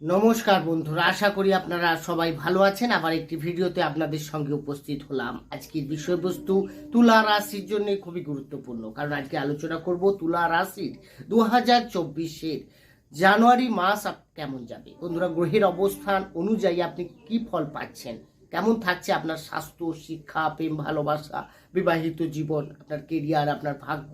নমস্কার বন্ধুরা, আশা করি আপনারা সবাই ভালো আছেন। আবার একটি ভিডিওতে আপনাদের সঙ্গে উপস্থিত হলাম। আজকের বিষয়বস্তু, তুলা রাশির জন্য খুবই গুরুত্বপূর্ণ, কারণ আজকে আলোচনা করব তুলা রাশির দু হাজার চব্বিশের জানুয়ারি মাস কেমন যাবে। বন্ধুরা, গ্রহের অবস্থান অনুযায়ী আপনি কি ফল পাচ্ছেন? কেমন থাকছে আপনার স্বাস্থ্য, শিক্ষা, প্রেম, ভালোবাসা, বিবাহিত জীবন, আপনার কেরিয়ার আপনার ভাগ্য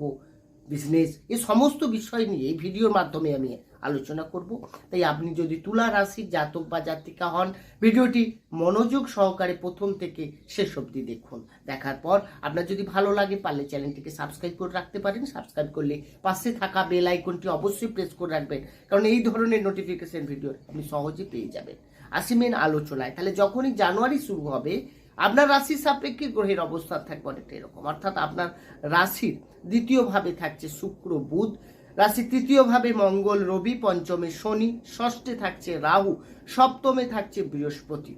বিজনেস এই সমস্ত বিষয় নিয়ে এই ভিডিওর মাধ্যমে আমি আলোচনা করব। তাই আপনি যদি তুলা রাশির জাতক বা জাতিকা হন, ভিডিওটি মনোযোগ সহকারে প্রথম থেকে শেষ অবধি দেখুন। দেখার পর আপনার যদি ভালো লাগে, পারলে চ্যানেলটিকে সাবস্ক্রাইব করে রাখতে পারেন। সাবস্ক্রাইব করলে পাশে থাকা বেল আইকনটি অবশ্যই প্রেস করে রাখবেন, কারণ এই ধরনের নোটিফিকেশন ভিডিও আপনি সহজে পেয়ে যাবেন। আসি মেন আলোচনায়। তাহলে যখনই জানুয়ারি শুরু হবে, আপনার রাশির সাপেক্ষে গ্রহের অবস্থান থাকবে অনেকটা এরকম। অর্থাৎ আপনার রাশির দ্বিতীয় ভাবে থাকছে শুক্র, বুধ। রাশি তৃতীয়ভাবে মঙ্গল, রবি, পঞ্চমে শনি, ষষ্ঠে থাকছে রাহু, সপ্তমে থাকছে বৃহস্পতি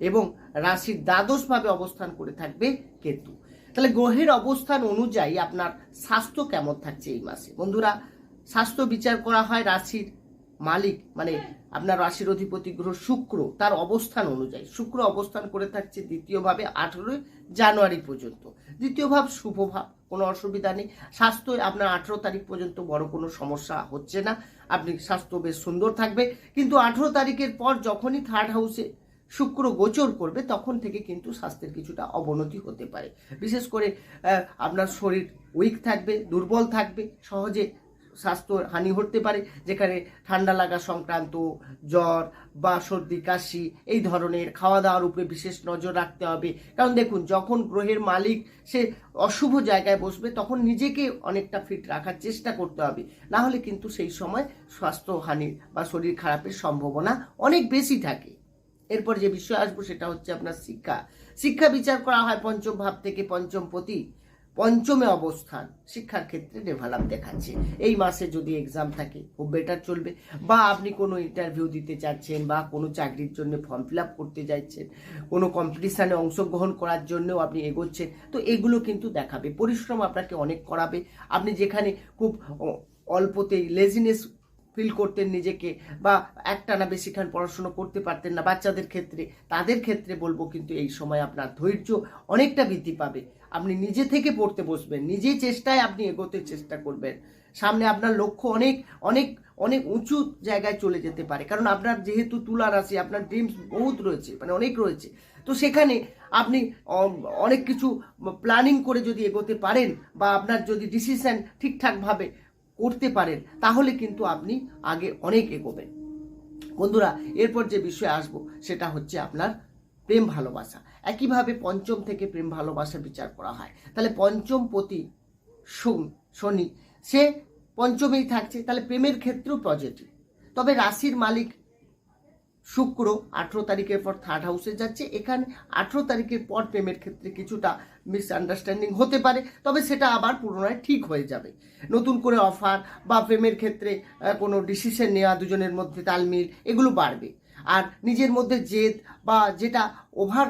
এবং রাশির দ্বাদশভাবে অবস্থান করে থাকবে কেতু। তাহলে গ্রহের অবস্থান অনুযায়ী আপনার স্বাস্থ্য কেমন থাকছে এই মাসে? বন্ধুরা, স্বাস্থ্য বিচার করা হয় রাশির মালিক মানে আপনার রাশির অধিপতি গ্রহ শুক্র, তার অবস্থান অনুযায়ী। শুক্র অবস্থান করে থাকছে দ্বিতীয়ভাবে আঠেরোই জানুয়ারি পর্যন্ত। দ্বিতীয় ভাব শুভ ভাব, কোনো অসুবিধা নেই। স্বাস্থ্য আপনার আঠেরো তারিখ পর্যন্ত বড় কোনো সমস্যা হচ্ছে না। আপনি স্বাস্থ্য বেশ সুন্দর থাকবে। কিন্তু আঠেরো তারিখের পর যখনই থার্ড হাউসে শুক্র গোচর করবে, তখন থেকে কিন্তু স্বাস্থ্যের কিছুটা অবনতি হতে পারে। বিশেষ করে আপনার শরীর উইক থাকবে, দুর্বল থাকবে, সহজে স্বাস্থ্য হানি হতে পারে, যেখানে ঠান্ডা লাগা সংক্রান্ত, জ্বর, বা সর্দি, কাশি, এই ধরনের খাওয়া দাওয়ার উপরে বিশেষ নজর রাখতে হবে। কারণ দেখুন, যখন গ্রহের মালিক সে অশুভ জায়গায় বসবে, তখন নিজেকে অনেকটা ফিট রাখার চেষ্টা করতে হবে। না হলে কিন্তু সেই সময় স্বাস্থ্য হানির বা শরীর খারাপের সম্ভাবনা অনেক বেশি থাকে। এরপর যে বিষয় আসব, সেটা হচ্ছে আপনার শিক্ষা। শিক্ষা বিচার করা হয় পঞ্চম ভাব থেকে পঞ্চম পতি। পঞ্চমে অবস্থান শিক্ষার ক্ষেত্রে ডেভেলপ দেখাচ্ছে। এই মাসে যদি এক্সাম থাকে, খুব বেটার চলবে। বা আপনি কোনো ইন্টারভিউ দিতে চাচ্ছেন বা কোনো চাকরির জন্য ফর্ম ফিল করতে যাচ্ছেন, কোনো কম্পিটিশানে অংশগ্রহণ করার জন্যও আপনি এগোচ্ছেন, তো এগুলো কিন্তু দেখাবে। পরিশ্রম আপনাকে অনেক করাবে। আপনি যেখানে খুব অল্পতেই লেজিনেস ফিল করতেন নিজেকে বা একটা একটানা বেশিক্ষণ পড়াশুনো করতে পারতেন না বাচ্চাদের ক্ষেত্রে, তাদের ক্ষেত্রে বলব কিন্তু এই সময় আপনার ধৈর্য অনেকটা বৃদ্ধি পাবে। আপনি নিজে থেকে পড়তে বসবেন, নিজেই চেষ্টায় আপনি এগোতে চেষ্টা করবেন। সামনে আপনার লক্ষ্য অনেক অনেক অনেক উঁচু জায়গায় চলে যেতে পারে। কারণ আপনার যেহেতু তুলা রাশি, আপনার ড্রিমস বহুত রয়েছে মানে অনেক রয়েছে। তো সেখানে আপনি অনেক কিছু প্ল্যানিং করে যদি এগোতে পারেন বা আপনার যদি ডিসিশন ঠিকঠাকভাবে করতে পারেন, তাহলে কিন্তু আপনি আগে অনেক এগোবেন। বন্ধুরা, এরপর যে বিষয়ে আসব, সেটা হচ্ছে আপনার প্রেম ভালোবাসা। একইভাবে পঞ্চম থেকে প্রেম ভালোবাসা বিচার করা হয়। তাহলে পঞ্চম পতি শনি, সে পঞ্চমেই থাকছে, তাহলে প্রেমের ক্ষেত্রেও পজিটিভ তবে রাশির মালিক শুক্র আঠেরো তারিখের পর থার্ড হাউসে যাচ্ছে। এখানে আঠেরো তারিখের পর প্রেমের ক্ষেত্রে কিছুটা মিসআন্ডারস্ট্যান্ডিং হতে পারে, তবে সেটা আবার পুনরায় ঠিক হয়ে যাবে। নতুন করে অফার বা প্রেমের ক্ষেত্রে কোনো ডিসিশন নেওয়া, দুজনের মধ্যে তালমিল এগুলো বাড়বে। আর নিজের মধ্যে জেদ বা যেটা ওভার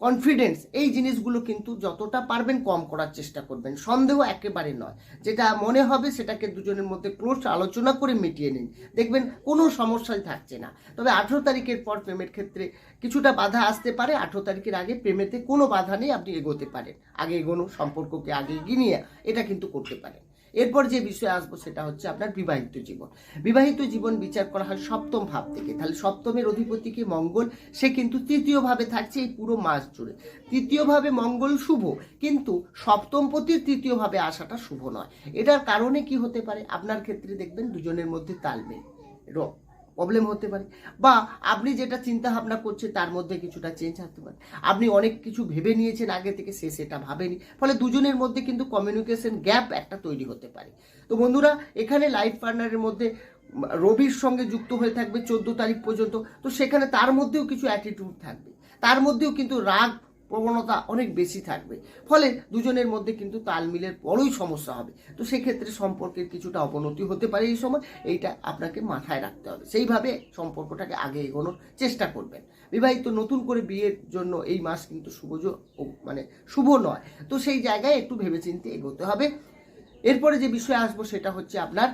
কনফিডেন্স এই জিনিসগুলো কিন্তু যতটা পারবেন কম করার চেষ্টা করবেন। সন্দেহ একেবারে নয়। যেটা মনে হবে সেটাকে দুজনের মধ্যে ক্লোজ আলোচনা করে মিটিয়ে নিন। দেখবেন কোনো সমস্যাই থাকছে না। তবে আঠেরো তারিখের পর প্রেমের ক্ষেত্রে কিছুটা বাধা আসতে পারে। আঠেরো তারিখের আগে প্রেমেতে কোনো বাধা নেই, আপনি এগোতে পারেন। আগে এগোনো, সম্পর্ককে আগে এগিয়ে নিয়ে এটা কিন্তু করতে পারেন। এরপর যে বিষয়ে আসব সেটা হচ্ছে আপনার বিবাহিত জীবন। বিবাহিত জীবন বিচার করা হয় সপ্তম ভাব থেকে। তাহলে সপ্তমের অধিপতি কি? মঙ্গল। সে কিন্তু তৃতীয়ভাবে থাকছে এই পুরো মাস জুড়ে। তৃতীয়ভাবে মঙ্গল শুভ, কিন্তু সপ্তম পতির তৃতীয় ভাবে আসাটা শুভ নয়। এটার কারণে কি হতে পারে? আপনার ক্ষেত্রে দেখবেন দুজনের মধ্যে তালমেল প্রবলেম হতে পারে। বা আপনি যেটা চিন্তা ভাবনা করছেন, তার মধ্যে কিছুটা চেঞ্জ আসতে পারে। আপনি অনেক কিছু ভেবে নিয়েছেন, আগে থেকে সে সেটা ভাবেনি। ফলে দুজনের মধ্যে কিন্তু কমিউনিকেশন গ্যাপ একটা তৈরি হতে পারে। তো বন্ধুরা, এখানে লাইফ পার্টনারের মধ্যে রবির সঙ্গে যুক্ত হয়ে থাকবে চোদ্দ তারিখ পর্যন্ত। তো সেখানে তার মধ্যেও কিছু অ্যাটিটিউড থাকবে। তার মধ্যেও কিন্তু রাগ প্রবণতা অনেক বেশি থাকবে। ফলে দুজনের মধ্যে কিন্তু তাল মিলের বড়ই সমস্যা হবে। তো সেক্ষেত্রে সম্পর্কের কিছুটা অবনতি হতে পারে এই সময়। এইটা আপনাকে মাথায় রাখতে হবে। সেইভাবে সম্পর্কটাকে আগে এগোনোর চেষ্টা করবেন। বিবাহিত নতুন করে বিয়ের জন্য এই মাস কিন্তু শুভ মানে শুভ নয়। তো সেই জায়গায় একটু ভেবেচিন্তে এগোতে হবে। এরপরে যে বিষয়ে আসব সেটা হচ্ছে আপনার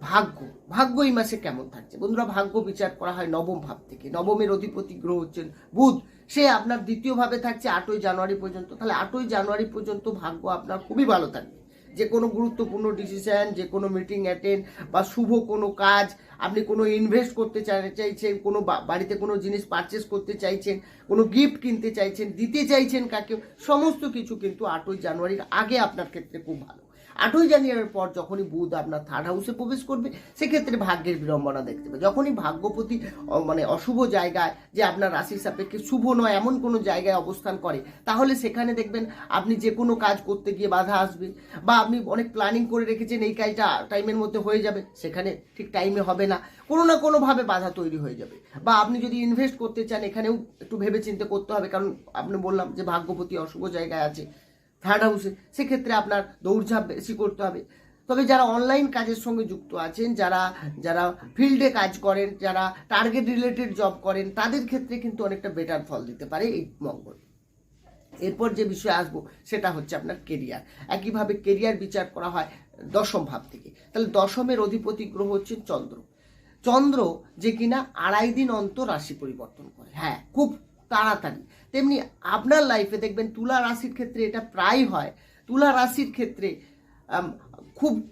ভাগ্য ভাগ্য এই মাসে কেমন থাকছে? বন্ধুরা, ভাগ্য বিচার করা হয় নবম ভাব থেকে। নবমের অধিপতি গ্রহ হচ্ছেন বুধ। সে আপনার দ্বিতীয় ভাবে থাকছে আটই জানুয়ারি পর্যন্ত। তাহলে আটই জানুয়ারি পর্যন্ত ভাগ্য আপনার খুবই ভালো থাকবে। যে কোনো গুরুত্বপূর্ণ ডিসিশন যে কোনো মিটিং অ্যাটেন্ড বা শুভ কোনো কাজ, আপনি কোনো ইনভেস্ট করতে চাই- চাইছেন, কোনো বাড়িতে কোনো জিনিস পারচেস করতে চাইছেন, কোনো গিফট কিনতে চাইছেন, দিতে চাইছেন কাকে সমস্ত কিছু কিন্তু আটই জানুয়ারির আগে আপনার ক্ষেত্রে খুব ভালো। আটই জানুয়ারির পর যখনই বুধ আপনার থার্ড হাউসে প্রবেশ করবে, সেক্ষেত্রে ভাগ্যের বিড়ম্বনা দেখতে পাবে। যখনই ভাগ্যপতি মানে অশুভ জায়গায় যে আপনার রাশির সাপেক্ষে শুভ নয়, এমন কোনো জায়গায় অবস্থান করে, তাহলে সেখানে দেখবেন আপনি যে কোনো কাজ করতে গিয়ে বাধা আসবে বা আপনি অনেক প্ল্যানিং করে রেখেছেন, এই কাজটা টাইমের মধ্যে হয়ে যাবে, সেখানে ঠিক টাইমে হবে না। কোনো না কোনোভাবে বাধা তৈরি হয়ে যাবে। বা আপনি যদি ইনভেস্ট করতে চান, এখানেও একটু ভেবে চিন্তে করতে হবে, কারণ আপনি বললাম যে ভাগ্যপতি অশুভ জায়গায় আছে। থার্ড হাউসে সেক্ষেত্রে আপনার দৌড়ঝাঁপ বেশি করতে হবে। তবে যারা অনলাইন কাজের সঙ্গে যুক্ত আছেন, যারা যারা ফিল্ডে কাজ করেন, যারা টার্গেট রিলেটেড জব করেন, তাদের ক্ষেত্রে কিন্তু অনেকটা বেটার ফল দিতে পারে এই মঙ্গল। এরপর যে বিষয়ে আসব, সেটা হচ্ছে আপনার কেরিয়ার একইভাবে কেরিয়ার বিচার করা হয় দশম ভাব থেকে। তাহলে দশমের অধিপতি গ্রহ হচ্ছে চন্দ্র। চন্দ্র যে কিনা আড়াই দিন অন্তর রাশি পরিবর্তন করে। হ্যাঁ খুব তাড়াতাড়ি। তেমনি আপনার লাইফে দেখবেন তুলা রাশির ক্ষেত্রে এটা প্রায় হয়। তুলা রাশির ক্ষেত্রে খুব,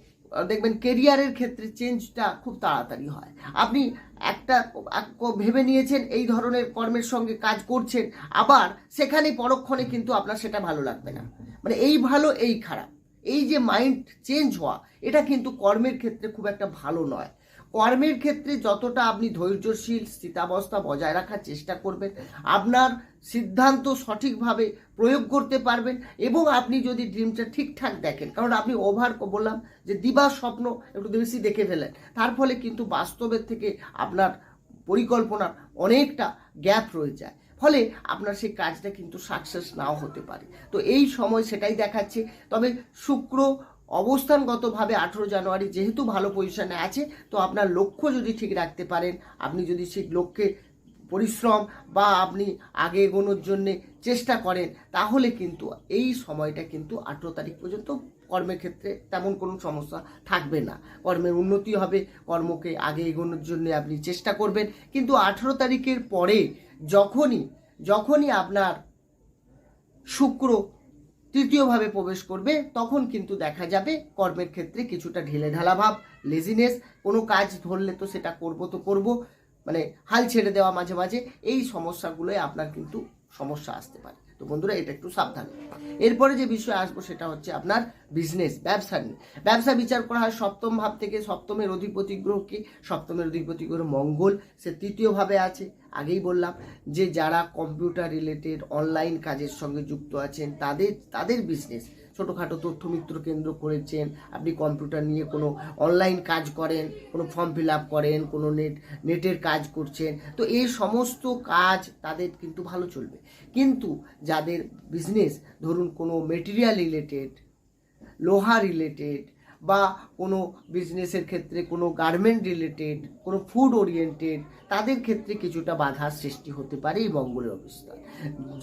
দেখবেন কেরিয়ারের ক্ষেত্রে চেঞ্জটা খুব তাড়াতাড়ি হয়। আপনি একটা, এক- ভেবে নিয়েছেন এই ধরনের কর্মের সঙ্গে কাজ করছেন, আবার সেখানে পরক্ষণে কিন্তু আপনার সেটা ভালো লাগবে না। মানে এই ভালো, এই খারাপ, এই যে মাইন্ড চেঞ্জ হওয়া, এটা কিন্তু কর্মের ক্ষেত্রে খুব একটা ভালো নয়। কর্মের ক্ষেত্রে যতটা আপনি ধৈর্যশীল, স্থিতাবস্থা বজায় রাখার চেষ্টা করবেন, আপনার সিদ্ধান্ত সঠিকভাবে প্রয়োগ করতে পারবেন এবং আপনি যদি ড্রিমটা ঠিকঠাক দেখেন, কারণ আপনি ওভার বললাম যে দিবার স্বপ্ন একটু বেশি দেখে ফেলেন, তার ফলে কিন্তু বাস্তবের থেকে আপনার পরিকল্পনার অনেকটা গ্যাপ রয়ে যায়, ফলে আপনার সেই কাজটা কিন্তু সাকসেস নাও হতে পারে। তো এই সময় সেটাই দেখাচ্ছে। তবে শুক্র অবস্থানগতভাবে আঠেরো জানুয়ারি যেহেতু ভালো পজিশনে আছে, তো আপনার লক্ষ্য যদি ঠিক রাখতে পারেন, আপনি যদি সেই লক্ষ্যে পরিশ্রম বা আপনি আগে এগোনোর জন্যে চেষ্টা করেন, তাহলে কিন্তু এই সময়টা কিন্তু আঠেরো তারিখ পর্যন্ত কর্মের ক্ষেত্রে তেমন কোনো সমস্যা থাকবে না। কর্মের উন্নতি হবে, কর্মকে আগে এগোনোর জন্য আপনি চেষ্টা করবেন। কিন্তু আঠেরো তারিখের পরে যখনই যখনই আপনার শুক্র তৃতীয়ভাবে প্রবেশ করবে, তখন কিন্তু দেখা যাবে কর্মের ক্ষেত্রে কিছুটা ঢিলে ঢালা ভাব লেজিনেস কোনো কাজ ধরলে তো সেটা করব তো করব মানে হাল ছেড়ে দেওয়া মাঝে মাঝে, এই সমস্যাগুলোই আপনার কিন্তু সমস্যা আসতে পারে। তো বন্ধুরা, এটা একটু সাবধান। এরপরে যে বিষয় আসব সেটা হচ্ছে আপনার বিজনেস ব্যবসা নিয়ে। ব্যবসা বিচার করা হয় সপ্তম ভাব থেকে, সপ্তমের অধিপতি গ্রহ গ্রহকে সপ্তমের অধিপতি গ্রহ মঙ্গল, সে তৃতীয় ভাবে আছে। আগেই বললাম যে যারা কম্পিউটার রিলেটেড অনলাইন কাজের সঙ্গে যুক্ত আছেন, তাদের তাদের বিজনেস ছোটোখাটো তথ্য মিত্র কেন্দ্র করেছেন, আপনি কম্পিউটার নিয়ে কোনো অনলাইন কাজ করেন, কোনো ফর্ম ফিল আপ করেন, কোনো নেট নেটের কাজ করছেন, তো এই সমস্ত কাজ তাদের কিন্তু ভালো চলবে। কিন্তু যাদের বিজনেস ধরুন কোনো মেটেরিয়াল রিলেটেড লোহা রিলেটেড বা কোনো বিজনেসের ক্ষেত্রে কোনো গার্মেন্ট রিলেটেড কোনো ফুড ওরিয়েন্টেড তাদের ক্ষেত্রে কিছুটা বাধার সৃষ্টি হতে পারে এই মঙ্গলের অবস্থান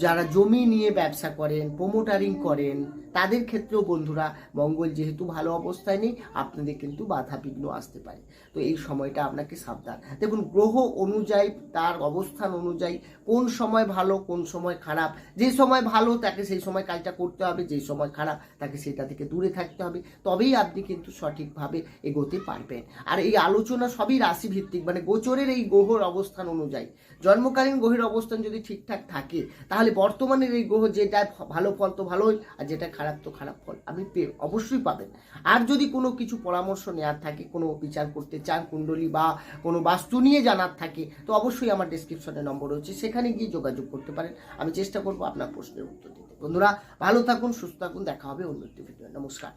যারা জমি নিয়ে ব্যবসা করেন প্রোমোটারিং করেন, তাদের ক্ষেত্রেও বন্ধুরা, মঙ্গল যেহেতু ভালো অবস্থায় নেই, আপনাদের কিন্তু বাধা বিঘ্ন আসতে পারে। তো এই সময়টা আপনাকে সাবধান। দেখুন, গ্রহ অনুযায়ী, তার অবস্থান অনুযায়ী, কোন সময় ভালো, কোন সময় খারাপ, যে সময় ভালো, তাকে সেই সময় কাজটা করতে হবে, যে সময় খারাপ, তাকে সেটা থেকে দূরে থাকতে হবে। তবেই আপনি কিন্তু সঠিকভাবে এগোতে পারবেন। আর এই আলোচনা সবই রাশিভিত্তিক মানে গোচরের এই গ্রহর অবস্থান অনুযায়ী। জন্মকালীন গ্রহের অবস্থান যদি ঠিকঠাক থাকে, তাহলে বর্তমানের এই গ্রহ যেটা ভালো ফল তো ভালোই, আর যেটা খারাপ তো খারাপ ফল। আপনি পেয়ে অবশ্যই পাবেন। আর যদি কোনো কিছু পরামর্শ নেওয়ার থাকে, কোনো বিচার করতে চান, কুণ্ডলী বা কোনো বাস্তু নিয়ে জানার থাকে, তো অবশ্যই আমার ডিসক্রিপশনে নম্বর রয়েছে। সেখানে গিয়ে যোগাযোগ করতে পারেন। আমি চেষ্টা করব আপনার প্রশ্নের উত্তর দিতে। বন্ধুরা, ভালো থাকুন, সুস্থ থাকুন, দেখা হবে অন্য একটি ভিডিও নমস্কার।